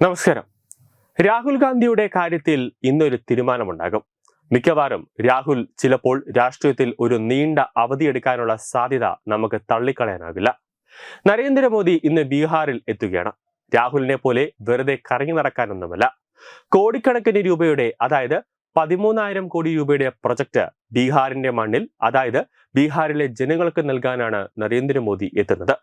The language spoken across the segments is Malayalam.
നമസ്കാരം. രാഹുൽ ഗാന്ധിയുടെ കാര്യത്തിൽ ഇന്നൊരു തീരുമാനമുണ്ടാകും. മിക്കവാറും രാഹുൽ ചിലപ്പോൾ രാഷ്ട്രീയത്തിൽ ഒരു നീണ്ട അവധിയെടുക്കാനുള്ള സാധ്യത നമുക്ക് തള്ളിക്കളയാനാകില്ല. നരേന്ദ്രമോദി ഇന്ന് ബീഹാറിൽ എത്തുകയാണ്. രാഹുലിനെ പോലെ വെറുതെ കറങ്ങി നടക്കാനൊന്നുമല്ല. കോടിക്കണക്കിന് രൂപയുടെ അതായത് പതിമൂന്നായിരം കോടി രൂപയുടെ പ്രൊജക്ട് ബീഹാറിന്റെ മണ്ണിൽ അതായത് ബീഹാറിലെ ജനങ്ങൾക്ക് നൽകാനാണ് നരേന്ദ്രമോദി എത്തുന്നത്.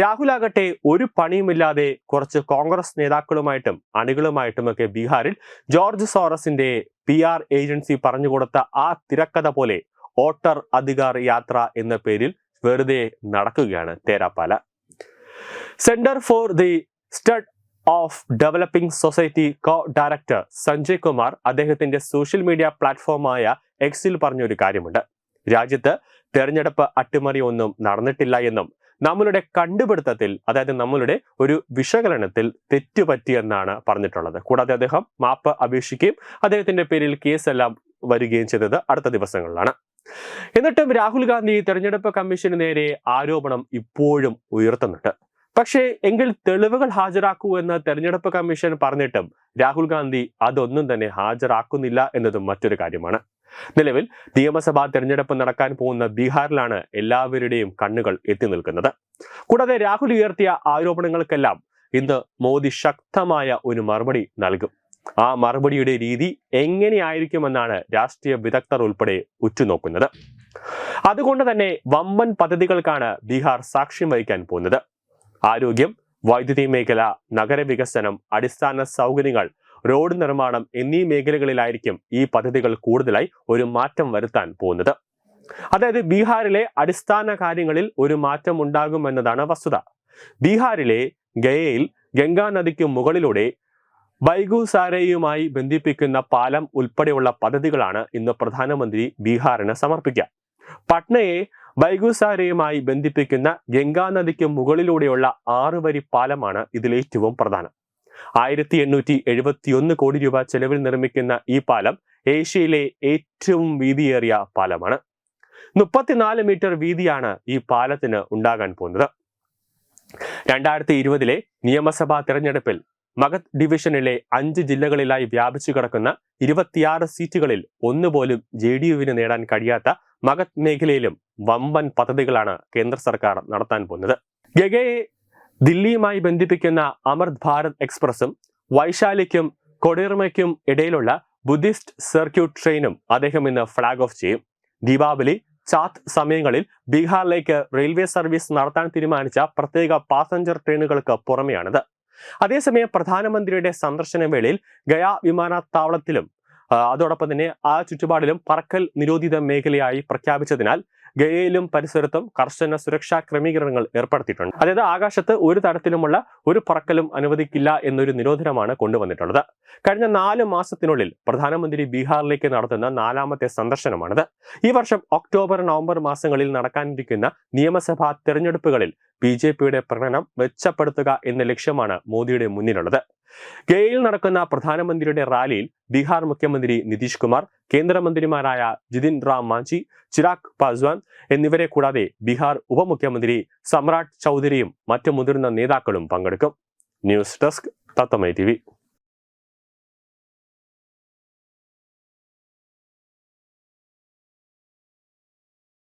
രാഹുലാകട്ടെ ഒരു പണിയുമില്ലാതെ കുറച്ച് കോൺഗ്രസ് നേതാക്കളുമായിട്ടും അണികളുമായിട്ടുമൊക്കെ ബീഹാറിൽ ജോർജ് സോറസിന്റെ പി ആർ ഏജൻസി പറഞ്ഞുകൊടുത്ത ആ തിരക്കഥ പോലെ ഓട്ടർ അധികാർ യാത്ര എന്ന പേരിൽ വെറുതെ നടക്കുകയാണ് തേരാപ്പാല. Centre for the study of developing society co director Sanjay Kumar അദ്ദേഹത്തിന്റെ സോഷ്യൽ മീഡിയ പ്ലാറ്റ്ഫോമായ എക്സിൽ പറഞ്ഞൊരു കാര്യമുണ്ട്. രാജ്യത്ത് തെരഞ്ഞെടുപ്പ് അട്ടിമറി ഒന്നും നടന്നിട്ടില്ല എന്നും നമ്മളുടെ കണ്ടുപിടുത്തത്തിൽ അതായത് നമ്മളുടെ ഒരു വിശകലനത്തിൽ തെറ്റുപറ്റിയെന്നാണ് പറഞ്ഞിട്ടുള്ളത്. കൂടാതെ അദ്ദേഹം മാപ്പ് അപേക്ഷിക്കുകയും അദ്ദേഹത്തിന്റെ പേരിൽ കേസെല്ലാം വരികയും ചെയ്തത് അടുത്ത ദിവസങ്ങളിലാണ്. എന്നിട്ടും രാഹുൽ ഗാന്ധി തെരഞ്ഞെടുപ്പ് കമ്മീഷന് നേരെ ആരോപണം ഇപ്പോഴും ഉയർത്തുന്നുണ്ട്. പക്ഷേ എങ്കിൽ തെളിവുകൾ ഹാജരാക്കൂ എന്ന് തെരഞ്ഞെടുപ്പ് കമ്മീഷൻ പറഞ്ഞിട്ടും രാഹുൽ ഗാന്ധി അതൊന്നും തന്നെ ഹാജരാക്കുന്നില്ല എന്നതും മറ്റൊരു കാര്യമാണ്. നിലവിൽ നിയമസഭാ തെരഞ്ഞെടുപ്പ് നടക്കാൻ പോകുന്ന ബീഹാറിലാണ് എല്ലാവരുടെയും കണ്ണുകൾ എത്തി നിൽക്കുന്നത്. കൂടാതെ രാഹുൽ ഉയർത്തിയ ആരോപണങ്ങൾക്കെല്ലാം ഇന്ന് മോദി ശക്തമായ ഒരു മറുപടി നൽകും. ആ മറുപടിയുടെ രീതി എങ്ങനെയായിരിക്കുമെന്നാണ് രാഷ്ട്രീയ വിദഗ്ധർ ഉൾപ്പെടെ ഉറ്റുനോക്കുന്നത്. അതുകൊണ്ട് തന്നെ വമ്പൻ പദ്ധതികൾക്കാണ് ബീഹാർ സാക്ഷ്യം വഹിക്കാൻ പോകുന്നത്. ആരോഗ്യം വൈദ്യുതി മേഖല നഗരവികസനം അടിസ്ഥാന സൗകര്യങ്ങൾ റോഡ് നിർമ്മാണം എന്നീ മേഖലകളിലായിരിക്കും ഈ പദ്ധതികൾ കൂടുതലായി ഒരു മാറ്റം വരുത്താൻ പോകുന്നത്. അതായത് ബീഹാറിലെ അടിസ്ഥാന കാര്യങ്ങളിൽ ഒരു മാറ്റം ഉണ്ടാകുമെന്നതാണ് വസ്തുത. ബീഹാറിലെ ഗയയിൽ ഗംഗാ നദിക്ക് മുകളിലൂടെ ബൈഗുസാരയുമായി ബന്ധിപ്പിക്കുന്ന പാലം ഉൾപ്പെടെയുള്ള പദ്ധതികളാണ് ഇന്ന് പ്രധാനമന്ത്രി ബീഹാറിന് സമർപ്പിക്കുക. പട്നയെ ബൈഗുസാരയുമായി ബന്ധിപ്പിക്കുന്ന ഗംഗാ നദിക്ക് മുകളിലൂടെയുള്ള ആറുവരി പാലമാണ് ഇതിലേറ്റവും പ്രധാനം. ആയിരത്തി എണ്ണൂറ്റി എഴുപത്തിയൊന്ന് കോടി രൂപ ചെലവിൽ നിർമ്മിക്കുന്ന ഈ പാലം ഏഷ്യയിലെ ഏറ്റവും വീതിയേറിയ പാലമാണ്. മുപ്പത്തിനാല് മീറ്റർ വീതിയാണ് ഈ പാലത്തിന് ഉണ്ടാകാൻ പോകുന്നത്. രണ്ടായിരത്തി ഇരുപതിലെ നിയമസഭാ തെരഞ്ഞെടുപ്പിൽ മഗത് ഡിവിഷനിലെ അഞ്ച് ജില്ലകളിലായി വ്യാപിച്ചു കിടക്കുന്ന ഇരുപത്തിയാറ് സീറ്റുകളിൽ ഒന്നുപോലും ജെ ഡി യുവിന് നേടാൻ കഴിയാത്ത മഗത് മേഖലയിലും വമ്പൻ പദ്ധതികളാണ് കേന്ദ്ര സർക്കാർ നടത്താൻ പോകുന്നത്. ഗഗയെ ദില്ലിയുമായി ബന്ധിപ്പിക്കുന്ന അമൃത് ഭാരത് എക്സ്പ്രസും വൈശാലിക്കും കൊടിയർമയ്ക്കും ഇടയിലുള്ള ബുദ്ധിസ്റ്റ് സർക്യൂട്ട് ട്രെയിനും അദ്ദേഹം ഇന്ന് ഫ്ളാഗ് ഓഫ് ചെയ്യും. ദീപാവലി ചാത്ത് സമയങ്ങളിൽ ബീഹാറിലേക്ക് റെയിൽവേ സർവീസ് നടത്താൻ തീരുമാനിച്ച പ്രത്യേക പാസഞ്ചർ ട്രെയിനുകൾക്ക് പുറമെയാണിത്. അതേസമയം പ്രധാനമന്ത്രിയുടെ സന്ദർശന വേളയിൽ ഗയ വിമാനത്താവളത്തിലും അതോടൊപ്പം തന്നെ ആ ചുറ്റുപാടിലും പറക്കൽ നിരോധിത മേഖലയായി പ്രഖ്യാപിച്ചതിനാൽ ഗയയിലും പരിസരത്തും കർശന സുരക്ഷാ ക്രമീകരണങ്ങൾ ഏർപ്പെടുത്തിയിട്ടുണ്ട്. അതായത് ആകാശത്ത് ഒരു തരത്തിലുമുള്ള ഒരു പറക്കലും അനുവദിക്കില്ല എന്നൊരു നിരോധനമാണ് കൊണ്ടുവന്നിട്ടുള്ളത്. കഴിഞ്ഞ നാല് മാസത്തിനുള്ളിൽ പ്രധാനമന്ത്രി ബീഹാറിലേക്ക് നടത്തുന്ന നാലാമത്തെ സന്ദർശനമാണിത്. ഈ വർഷം ഒക്ടോബർ നവംബർ മാസങ്ങളിൽ നടക്കാനിരിക്കുന്ന നിയമസഭാ തെരഞ്ഞെടുപ്പുകളിൽ ബി ജെ പിയുടെ പ്രകടനം മെച്ചപ്പെടുത്തുക എന്ന ലക്ഷ്യമാണ് മോദിയുടെ മുന്നിലുള്ളത്. ഗയയിൽ നടക്കുന്ന പ്രധാനമന്ത്രിയുടെ റാലിയിൽ ബീഹാർ മുഖ്യമന്ത്രി നിതീഷ് കുമാർ കേന്ദ്രമന്ത്രിമാരായ ജിതിൻ റാം മാഞ്ചി ചിരാഗ് പാസ്വാൻ എന്നിവരെ കൂടാതെ ബീഹാർ ഉപമുഖ്യമന്ത്രി സമ്രാട്ട് ചൗധരിയും മറ്റു മുതിർന്ന നേതാക്കളും പങ്കെടുക്കും. News desk തത്തമൈ T